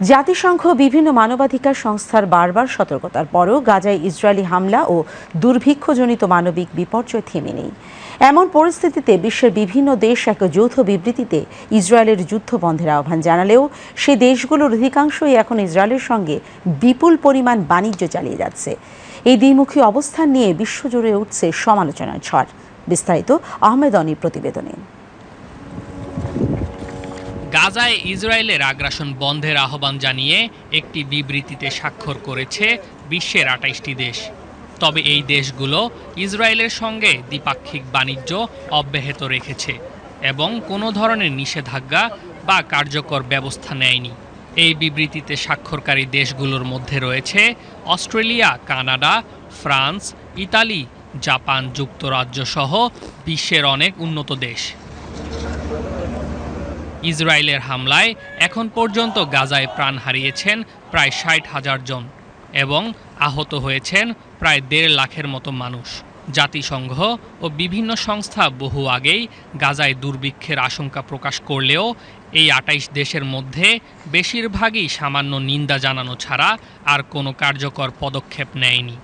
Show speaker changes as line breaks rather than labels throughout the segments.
জাতিসংঘ বিভিন্ন মানবাধিকার সংস্থার বারবার সতর্কতার পরও গাজায় ইসরায়েলি হামলা ও দুর্ভিক্ষজনিত মানবিক বিপর্যয় থেমে নেই। এমন পরিস্থিতিতে বিশ্বের বিভিন্ন দেশ এক যৌথ বিবৃতিতে ইসরায়েলের যুদ্ধ বন্ধের আহ্বান জানালেও সে দেশগুলোর অধিকাংশই এখন ইসরায়েলের সঙ্গে বিপুল পরিমাণ বাণিজ্য চালিয়ে যাচ্ছে। এই দ্বিমুখী অবস্থান নিয়ে বিশ্বজুড়ে উঠছে সমালোচনার ঝড়। বিস্তারিত আহমেদ অনির প্রতিবেদনে।
গাজায় ইসরায়েলের আগ্রাসন বন্ধের আহ্বান জানিয়ে একটি বিবৃতিতে স্বাক্ষর করেছে বিশ্বের আটাইশটি দেশ। তবে এই দেশগুলো ইসরায়েলের সঙ্গে দ্বিপাক্ষিক বাণিজ্য অব্যাহত রেখেছে এবং কোনো ধরনের নিষেধাজ্ঞা বা কার্যকর ব্যবস্থা নেয়নি। এই বিবৃতিতে স্বাক্ষরকারী দেশগুলোর মধ্যে রয়েছে Australia, Canada, France, Italy, Japan যুক্তরাজ্য সহ বিশ্বের অনেক উন্নত দেশ। ইসরায়েলের হামলায় এখন পর্যন্ত গাজায় প্রাণ হারিয়েছেন প্রায় ষাট হাজার জন এবং আহত হয়েছেন প্রায় দেড় লাখের মতো মানুষ। জাতিসংঘ ও বিভিন্ন সংস্থা বহু আগেই গাজায় দুর্ভিক্ষের আশঙ্কা প্রকাশ করলেও এই আটাইশ দেশের মধ্যে বেশিরভাগই সামান্য নিন্দা জানানো ছাড়া আর কোনো কার্যকর পদক্ষেপ নেয়নি।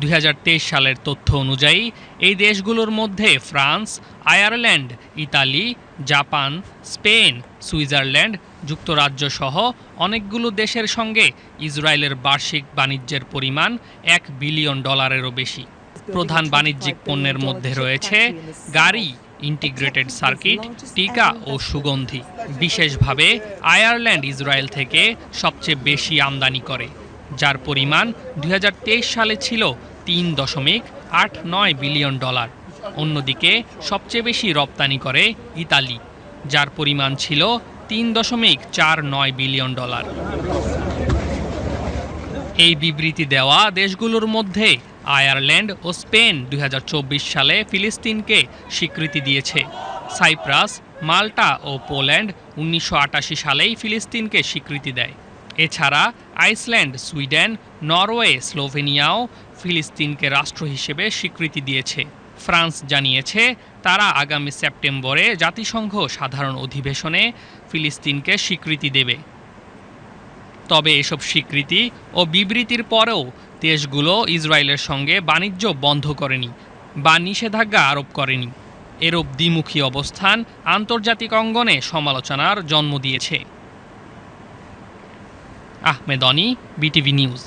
দুই হাজার তেইশ সালের তথ্য অনুযায়ী, এই দেশগুলোর মধ্যে France, Ireland, Italy, Japan, Spain, Switzerland, যুক্তরাজ্য সহ অনেকগুলো দেশের সঙ্গে ইসরায়েলের বার্ষিক বাণিজ্যের পরিমাণ এক বিলিয়ন ডলারেরও বেশি। প্রধান বাণিজ্যিক পণ্যের মধ্যে রয়েছে গাড়ি ইন্টিগ্রেটেড সার্কিট টিকা ও সুগন্ধি। বিশেষভাবে আয়ারল্যান্ড ইসরায়েল থেকে সবচেয়ে বেশি আমদানি করে। যার পরিমাণ দুই হাজার তেইশ সালে ছিল তিন দশমিক আট নয় বিলিয়ন ডলার। অন্যদিকে সবচেয়ে বেশি রপ্তানি করে ইতালি, যার পরিমাণ ছিল তিন দশমিক চার নয় বিলিয়ন ডলার। এই বিবৃতি দেওয়া দেশগুলোর মধ্যে আয়ারল্যান্ড ও স্পেন দুই হাজার চব্বিশ সালে ফিলিস্তিনকে স্বীকৃতি দিয়েছে। সাইপ্রাস, মাল্টা ও পোল্যান্ড উনিশশো আটাশি সালেই ফিলিস্তিনকে স্বীকৃতি দেয়। এছাড়া আইসল্যান্ড, সুইডেন, নরওয়ে, স্লোভেনিয়াও ফিলিস্তিনকে রাষ্ট্র হিসেবে স্বীকৃতি দিয়েছে। ফ্রান্স জানিয়েছে, তারা আগামী সেপ্টেম্বরে জাতিসংঘ সাধারণ অধিবেশনে ফিলিস্তিনকে স্বীকৃতি দেবে। তবে এসব স্বীকৃতি ও বিবৃতির পরেও দেশগুলো ইসরায়েলের সঙ্গে বাণিজ্য বন্ধ করেনি বা নিষেধাজ্ঞা আরোপ করেনি। এরূপ দ্বিমুখী অবস্থান আন্তর্জাতিক অঙ্গনে সমালোচনার জন্ম দিয়েছে। Ahmed Oni BTV news.